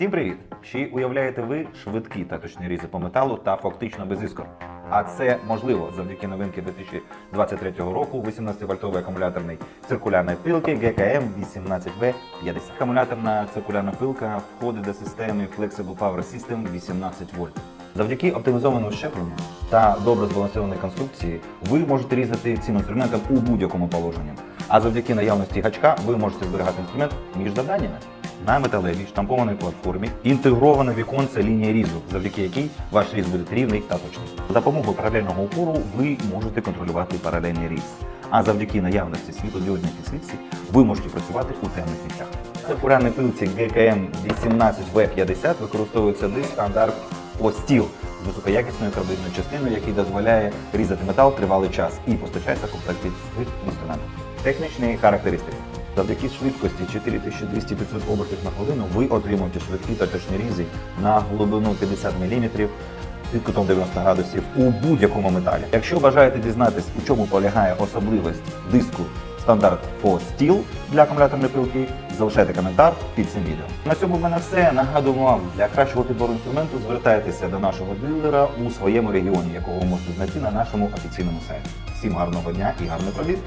Всім привіт! Чи уявляєте ви швидкі та точні різи по металу та фактично без іскор? А це можливо завдяки новинки 2023 року 18-вольтовий акумуляторний циркулярної пилки GKM 18V50. Акумуляторна циркулярна пилка входить до системи Flexible Power System 18 вольт. Завдяки оптимізованому щепленню та добре збалансованій конструкції ви можете різати цим інструментом у будь-якому положенні. А завдяки наявності гачка ви можете зберігати інструмент між завданнями. На металевій штампованій платформі інтегроване віконце лінія різу, завдяки якій ваш різ буде рівний та точний. За допомогою паралельного упору ви можете контролювати паралельний різ. А завдяки наявності світлодіодної підсвітці ви можете працювати у темних місцях. В циркулярній пилці GKM 18V50 використовується диск стандарт Остіл з високоякісною карбидною частиною, який дозволяє різати метал тривалий час і постачається в комплекті з інструментом. Технічні характеристики. Завдяки швидкості 4200-500 обертів на хвилину ви отримуєте швидкі та точні різи на глибину 50 мм під кутом 90 градусів у будь-якому металі. Якщо бажаєте дізнатись, у чому полягає особливість диску стандарт по стіл для акумуляторної пилки, залишайте коментар під цим відео. На цьому в мене все. Нагадуємо вам, для кращого підбору інструменту звертайтеся до нашого дилера у своєму регіоні, якого можете знайти на нашому офіційному сайті. Всім гарного дня і гарних робіт!